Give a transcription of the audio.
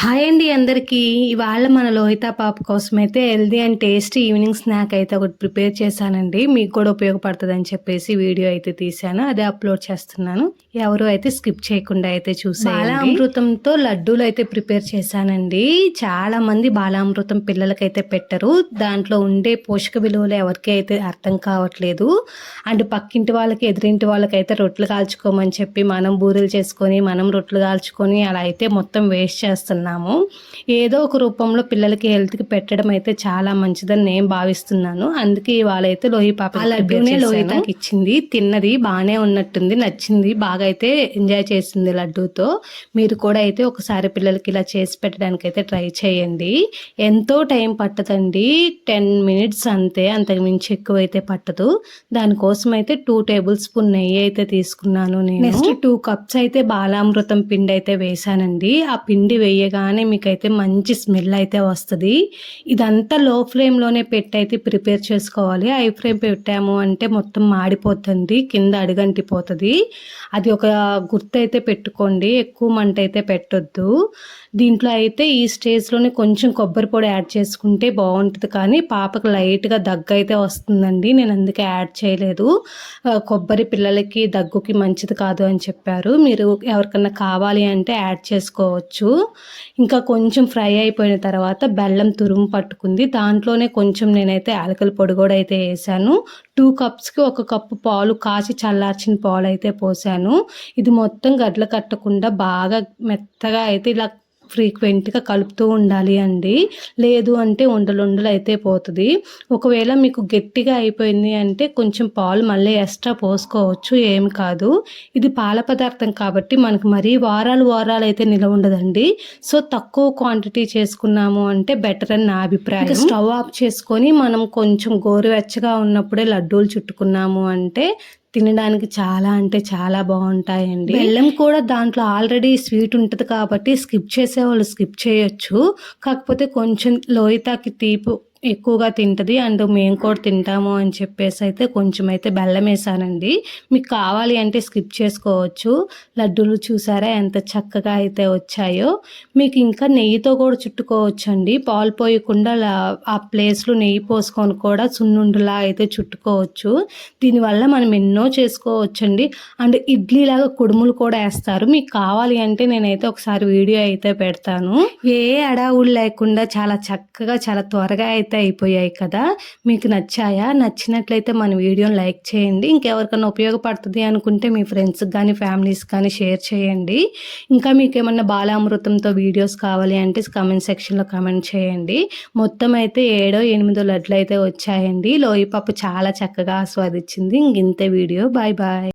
Hi అండి అందరికీ. ఇవాళ మన లోహిత పాప కోసం అయితే healthy and tasty evening snack అయితే ఒకటి ప్రిపేర్ చేశానండి. మీకు కూడా ఉపయోగపడుతుంది అని చెప్పేసి వీడియో అయితే తీశాను. అదే అప్లోడ్ చేస్తున్నాను. ఎవరు అయితే స్కిప్ చేయకుండా అయితే చూసాను బాలామృతంతో లడ్డూలు అయితే ప్రిపేర్ చేశానండి. చాలా మంది బాలామృతం పిల్లలకైతే పెట్టరు. దాంట్లో ఉండే పోషక విలువలు ఎవరికి అయితే అర్థం కావట్లేదు. అండ్ పక్కింటి వాళ్ళకి ఎదురింటి వాళ్ళకి అయితే రొట్టెలు కాల్చుకోమని చెప్పి మనం బూరెలు చేసుకొని మనం రొట్టెలు కాల్చుకొని అలా అయితే మొత్తం వేస్ట్ చేస్తున్నాం. చేస్తున్నాము ఏదో ఒక రూపంలో పిల్లలకి హెల్త్కి పెట్టడం అయితే చాలా మంచిదని నేను భావిస్తున్నాను. అందుకే ఇవాళ అయితే లోహి పాప లడ్డూనే లోహితాకి ఇచ్చింది తిన్నది బాగానే ఉన్నట్టుంది నచ్చింది బాగా అయితే ఎంజాయ్ చేసింది లడ్డూతో. మీరు కూడా అయితే ఒకసారి పిల్లలకి ఇలా చేసి పెట్టడానికి అయితే ట్రై చేయండి. ఎంతో టైం పట్టదండి. టెన్ మినిట్స్ అంతే అంతకు మించి ఎక్కువ అయితే పట్టదు. దానికోసం అయితే టూ టేబుల్ స్పూన్ నెయ్యి అయితే తీసుకున్నాను నేను. నెక్స్ట్ టూ కప్స్ అయితే బాలామృతం పిండి అయితే వేసానండి ఆ పిండి వేయగా కానీ మీకైతే మంచి స్మెల్ అయితే వస్తుంది. ఇదంతా లో ఫ్లేమ్లోనే పెట్టి అయితే ప్రిపేర్ చేసుకోవాలి. హై ఫ్లేమ్ పెట్టాము అంటే మొత్తం మాడిపోతుంది కింద అడుగంటిపోతుంది. అది ఒక గుర్తు అయితే పెట్టుకోండి ఎక్కువ మంట అయితే పెట్టొద్దు. దీంట్లో అయితే ఈ స్టేజ్లోనే కొంచెం కొబ్బరి పొడి యాడ్ చేసుకుంటే బాగుంటుంది. కానీ పాపకు లైట్గా దగ్గు అయితే వస్తుందండి. నేను అందుకే యాడ్ చేయలేదు. కొబ్బరి పిల్లలకి దగ్గుకి మంచిది కాదు అని చెప్పారు. మీరు ఎవరికన్నా కావాలి అంటే యాడ్ చేసుకోవచ్చు. ఇంకా కొంచెం ఫ్రై అయిపోయిన తర్వాత బెల్లం తురుము పట్టుకుంది. దాంట్లోనే కొంచెం నేనైతే యాలకల పొడి కూడా అయితే వేసాను. టూ కప్స్కి ఒక కప్పు పాలు కాచి చల్లార్చిన పాలు అయితే పోసాను. ఇది మొత్తం గడ్ల కట్టకుండా బాగా మెత్తగా అయితే ఇలా ఫ్రీక్వెంట్గా కలుపుతూ ఉండాలి అండి. లేదు అంటే ఉండలు ఉండలు అయితే పోతుంది. ఒకవేళ మీకు గట్టిగా అయిపోయింది అంటే కొంచెం పాలు మళ్ళీ ఎక్స్ట్రా పోసుకోవచ్చు ఏం కాదు. ఇది పాల పదార్థం కాబట్టి మనకు మరీ వారాలు వారాలు అయితే నిలవ ఉండదండి. సో తక్కువ క్వాంటిటీ చేసుకున్నాము అంటే బెటర్ అని నా అభిప్రాయం. స్టవ్ ఆఫ్ చేసుకొని మనం కొంచెం గోరువెచ్చగా ఉన్నప్పుడే లడ్డూలు చుట్టుకున్నాము అంటే తినడానికి చాలా అంటే చాలా బాగుంటాయండి. బెల్లం కూడా దాంట్లో ఆల్రెడీ స్వీట్ ఉంటుంది కాబట్టి స్కిప్ చేసే వాళ్ళు స్కిప్ చేయొచ్చు. కాకపోతే కొంచెం లోయితాకి తీపు ఎక్కువగా తింటుంది అండ్ మేము కూడా తింటాము అని చెప్పేసి అయితే కొంచెం అయితే బెల్లం వేసానండి. మీకు కావాలి అంటే స్కిప్ చేసుకోవచ్చు. లడ్డూలు చూసారా ఎంత చక్కగా అయితే వచ్చాయో. మీకు ఇంకా నెయ్యితో కూడా చుట్టుకోవచ్చు అండి పాలు పోయకుండా ఆ ప్లేస్లో నెయ్యి పోసుకొని కూడా సున్నుండులా అయితే చుట్టుకోవచ్చు. దీనివల్ల మనం ఎన్నో చేసుకోవచ్చు అండి అండ్ ఇడ్లీలాగా కుడుములు కూడా వేస్తారు. మీకు కావాలి అంటే నేనైతే ఒకసారి వీడియో అయితే పెడతాను. ఏ అడావుడు లేకుండా చాలా చక్కగా చాలా త్వరగా అయితే అయితే అయిపోయాయి కదా? మీకు నచ్చాయా? నచ్చినట్లయితే మన వీడియోని లైక్ చేయండి. ఇంకెవరికైనా ఉపయోగపడుతుంది అనుకుంటే మీ ఫ్రెండ్స్కి కానీ ఫ్యామిలీస్ కానీ షేర్ చేయండి. ఇంకా మీకు ఏమన్నా బాలామృతంతో వీడియోస్ కావాలి అంటే కమెంట్ సెక్షన్లో కమెంట్ చేయండి. మొత్తం అయితే ఏడో ఎనిమిదో లడ్లు అయితే వచ్చాయండి. లోయిపప్పు చాలా చక్కగా ఆస్వాదించింది. ఇంతే వీడియో. Bye bye.